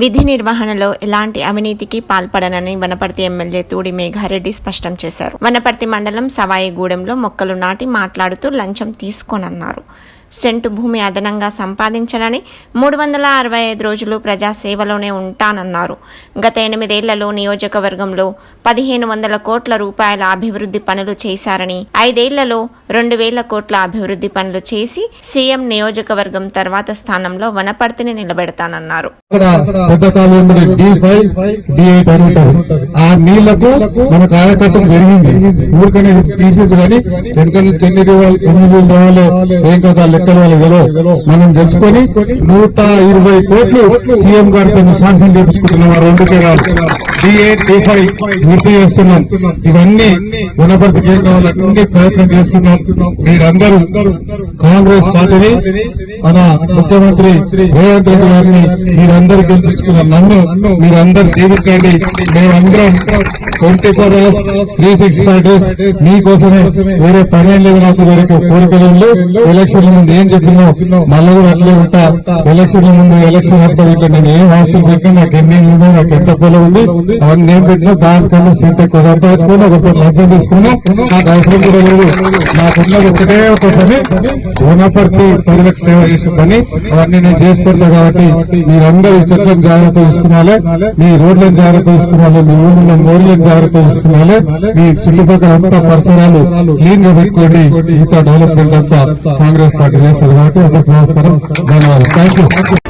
విధి నిర్వహణలో ఎలాంటి అవినీతికి పాల్పడనని వనపర్తి ఎమ్మెల్యే తూడి మేఘారెడ్డి స్పష్టం చేశారు. వనపర్తి మండలం సవాయిగూడెంలో మొక్కలు నాటి మాట్లాడుతూ లంచం తీసుకోనన్నారు. సెంటు భూమి అదనంగా సంపాదించనని మూడు వందల అరవై ఐదు రోజులు ప్రజాసేవలోనే ఉంటానన్నారు. గత ఎనిమిదేళ్ళలో నియోజకవర్గంలో పదిహేను వందల కోట్ల రూపాయల అభివృద్ధి పనులు చేశారని ఐదేళ్ళలో రెండు వేల కోట్ల అభివృద్ధి పనులు చేసి సీఎం నియోజకవర్గం తర్వాత స్థానంలో వనపర్తిని నిలబెడతానన్నారు. ఆ నీళ్ళకు మన కార్యకర్తలు పెరిగింది. ఊరికనే తీసేది కానీ వెనుక చెన్నై వాళ్ళు రావాలి ఏం కదా లెక్కల మనం తెలుసుకొని నూట ఇరవై కోట్లు సీఎం గారితో శాంక్షన్ చేపించుకుంటున్నాం ఆ రెండు కేరాలు ఫైవ్ పూర్తి చేస్తున్నాం. ఇవన్నీ గుణపర్తికి ఏం అన్ని ప్రయత్నం చేస్తున్నాం. మీరందరూ కాంగ్రెస్ పార్టీని మన ముఖ్యమంత్రి రేవంత్ రెడ్డి గారిని మీరందరూ గెలిపించుకున్న నన్ను మీరందరూ జీవించండి మేమందరం twenty four hours three six five days మీకోసమే వేరే పని లేదు నాకు వేరే కోరికలు ఎలక్షన్ ముందు ఏం చెప్పినా మళ్ళీ కూడా అట్లే ఉంటా. ఎలక్షన్ ముందు ఎలక్షన్ అప్పుడు ఇట్లా నేను ఏం ఆస్తులు పెట్టినా నాకు ఎన్ని ఉందో నాకు ఎంత పొలం ఉంది అవన్నీ నేను పెట్టినా దానికన్నా సీట్ ఎక్కువ సంపాదించుకుని ఒకరితో లబ్ధం తీసుకుని నాకు అవసరం కూడా లేదు. నాకున్నది ఒకటే ఒక పని గుణపర్తి ప్రజలకు సేవ చేసే పని. అవన్నీ నేను చేసి పెడతా కాబట్టి మీరందరూ ఈ చెట్లను జాగ్రత్త తీసుకున్నాలే. మీ రోడ్లను జాగ్రత్త తీసుకున్నాలే. మీ ఊళ్ళో మోర్లను జాగ్రత్త తీసుకున్నాలే. మీ చుట్టుపక్కల అంతా పరిసరాలు క్లీన్గా పెట్టుకోండి మిగతా డెవలప్మెంట్ అంతా కాంగ్రెస్ పార్టీ गणेश सदवा के प्रयास करें। धन्यवाद। Thank you